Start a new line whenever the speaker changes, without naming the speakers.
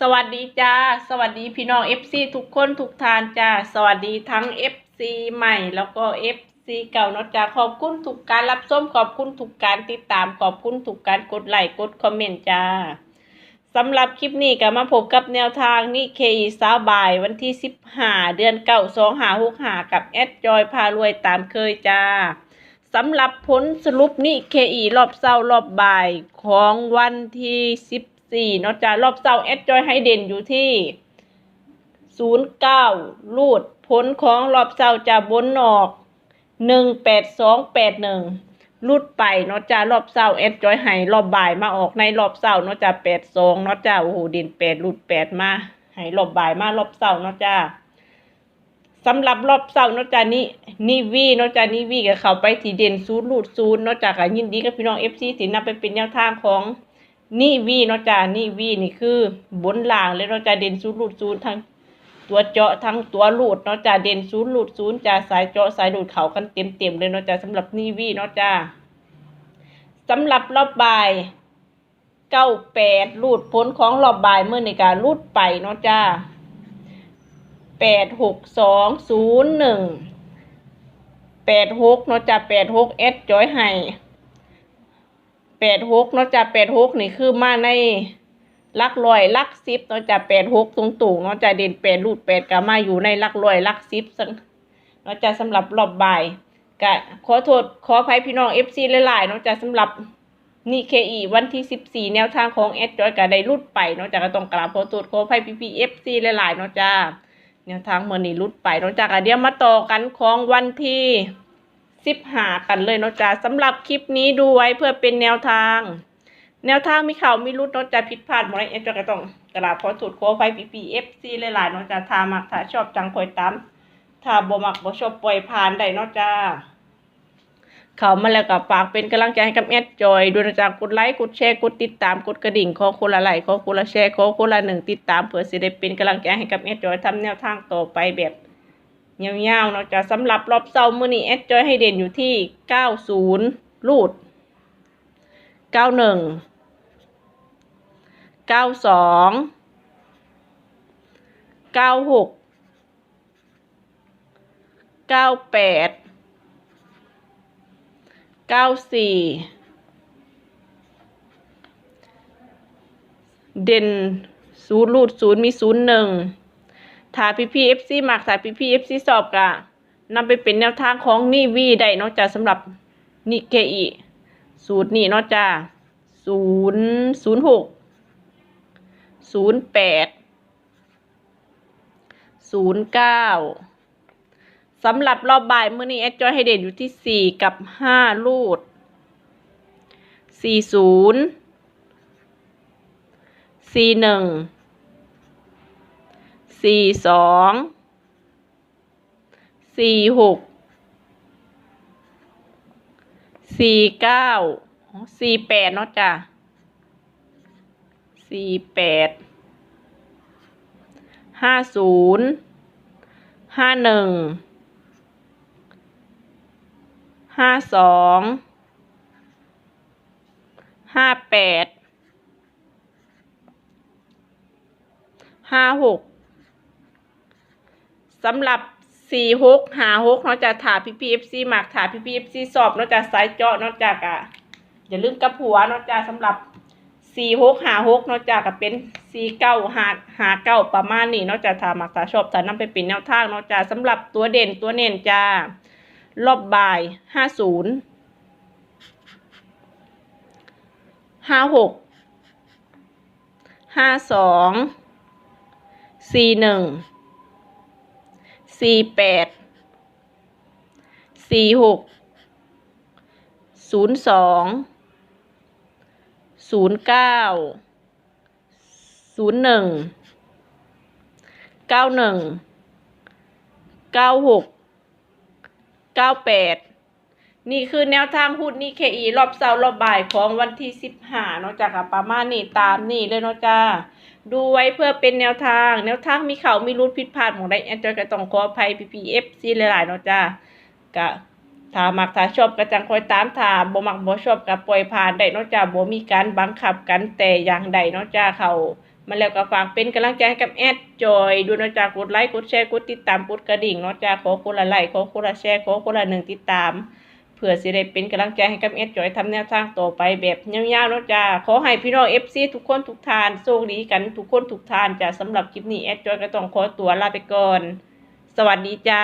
สวัสดีจ้า สวัสดีพี่น้อง FC ทุกคนทุกทานจ้า สวัสดีทั้ง FC ใหม่แล้วก็ FC เก่าเนาะจ้าขอบคุณทุกการรับชมขอบคุณทุกการติดตามขอบคุณทุกการกดไลค์กดคอมเมนต์จ้าสำหรับคลิปนี้ก็มาพบกับแนวทางนี่เคอีสาวบายวันที่ 15 เดือนเก้าสองหาหกหากับแอดจอยพารวยตามเคยจ้าสำหรับผลสรุปนี่เคอีรอบเศร้ารอบบ่ายของวันที่สิบ สี่เนาะจ้ารอบเศร้าแอดจอยให้เด่นอยู่ที่ศูนย์เก้ารูดผลของรอบเศร้าจะบนออกหนึ่งแปดสองแปดหนึ่งรูดไปเนาะจ้ารอบเศร้าแอดจอยให้รอบบ่ายมาออกในรอบเศร้าเนาะจ้าแปดสองเนาะจ้าโอ้โหเด่นแปดรูดแปดมาให้รอบบ่ายมารอบเศร้าเนาะจ้าสำหรับรอบเสาร์เนาะจ้านี่นี่วีเนาะจ้านี่วีกับเขาไปที่เด่นศูนย์รูดศูนย์เนาะจ้าก็ยินดีกับพี่น้องเอฟซีที่นำไปเป็นแนวทางของ นี่วีเนาะจ้านี่วีนี่คือบนล่างเลยเนาะจ้าเด่นศูนย์รูดศูนย์ทั้งตัวเจาะทั้งตัวรูดเนาะจ้าเด่นศูนย์รูดศูนย์จ้าสายเจาะสายรูดเขากันเต็มเต็มเลยเนาะจ้าสำหรับนี่วีเนาะจ้าสำหรับรอบบ่ายเก้าแปดรูดผลของรอบบ่ายเมื่อในการรูดไปเนาะจ้าแปดหกสองศูนย์หนึ่งแปดหกเนาะจ้ะแปดหกเอสจอยให้ แปดหกเนาะจ้ะแปดหกนี่คือมาในลักลอยลักซิปเนาะจ้ะแปดหกตรงตู่เนาะจ้ะเด่นแปดรูดแปดก็มาอยู่ในลักลอยลักซิปเนาะจ้ะสำหรับรอบบ่ายก็ขอโทษขออภัยพี่น้องเอฟซีหลายๆเนาะจ้ะสำหรับนี่เคอีวันที่สิบสี่แนวทางของเอสจอยก็ได้รุดไปเนาะจ้ะก็ต้องกราบขอโทษขออภัยพี่พีเอฟซีหลายๆเนาะจ้ะแนวทางเมื่อนี้รุดไปเนอกจากอะเดี๋ยวมาต่อกันของวันที่ สิบหากันเลยเนาะจ้าสำหรับคลิปนี้ดูไว้เพื่อเป็นแนวทาง แนวทางมีข่าวมีรุดเนาะจ้าผิดพลาดหมดเลยเอ็นจะก็ต้องกราบขอสูตรขอไฟปีปีเอฟซีหลายๆเนาะจ้าถ้ามักถ้าชอบจังคอยตามถ้าบ่มักบ่ชอบปล่อยผ่านได้เนาะจ้าเข้ามาแล้วก็ฝากเป็นกำลังใจให้กับแอดจอยด้วยนะจ๊ะกดไลค์กดแชร์กดติดตามกดกระดิ่งขอคนละไลค์ขอคนละแชร์ขอคนละหนึ่งติดตามเพื่อสิได้เป็นกำลังใจให้กับแอดจอยทำแนวทางต่อไปแบบ ยาวๆเนาะจ๊ะสำหรับรอบเซาร์มื้อนี้แอดจอยให้เด่นอยู่ที่เก้าศูนย์รูดเก้าหนึ่งเก้าสองเก้าหกเก้าแปดเก้าสี่เด่นศูนย์รูดศูนย์มีศูนย์หนึ่ง ถ้าพี่พีเอฟซีมักถ้าพี่พีเอฟซีสอบกะนำไปเป็นแนวทางของนี่วีได้นอกจากสำหรับนิเกอีสูตรนี่นอกจากศูนย์ศูนย์หกศูนย์แปดศูนย์เก้าสำหรับรอบบ่ายมื้อนี้แอดจอยให้เด่นอยู่ที่สี่กับห้าลูดสี่ศูนย์สี่หนึ่ง สี่สองสี่หกสี่เก้าสี่แปดเนาะจ้ะสี่แปดห้าศูนย์ห้าหนึ่งห้าสองห้าแปดห้าหก สำหรับสี่หกหาหกนาะจากถาพีพีเอฟซีหมากถาพีพีเอฟซีสอบนาะจากสายเจาะนาะจากอะอย่าลืมกับหัวนาะจากสำหรับสี่หกหาหกนาะจากก็เป็นสี่เก้าหาหาเก้าประมาณนี้นาะจากถาหมักถาชอบถานำไปเป็นแนวทางนาะจากสำหรับตัวเด่นตัวเน่นจ้ารอบบ่ายห้าศูนย์ห้าหกห้าสองสี่หนึ่ง สี่แปดสี่หกศูนย์สองศูนย์เก้าศูนย์หนึ่งเก้าหนึ่งเก้าหกเก้าแปด นี่คือแนวทางหุ้นนี่เคอีรอบเสาร์รอบบ่ายของวันที่สิบห้าเนาะจ้ะค่ะประมาณนี้ตามนี่เลยเนาะจ้าดูไว้เพื่อเป็นแนวทาง แนวทางมีเขามีรุดผิดพลาดของได้แอนจอยก็ต้องขออภัยพีพีเอฟซีหลายๆเนาะจ้ากะถ้ามักถ้าชอบก็จังคอยตามถ้าบ่มักบ่ชอบก็ปล่อยผ่านได้เนาะจ้าบ่มีการบังคับกันแต่อย่างใดเนาะจ้าเขามาแล้วก็ฝากเป็นกำลังใจให้กับแอดจอยดูนะจ๊ะกดไลค์กดแชร์กดติดตามกดกระดิ่งเนาะจ๊ะขอคนละไลค์ขอคนละแชร์ขอคนละหนึ่งติดตาม พื่อสิได้เป็นกำลังใจให้กับเอดจอยทำแนวทางต่อไปแบบยาวๆนะจ้าขอให้พี่น้องเอฟซีทุกคนทุกทานโชคดีกันทุกคนทุกทานจ้าสำหรับคลิปนี้เอดจอยก็ต้องขอตัวลาไปก่อน สวัสดีจ้า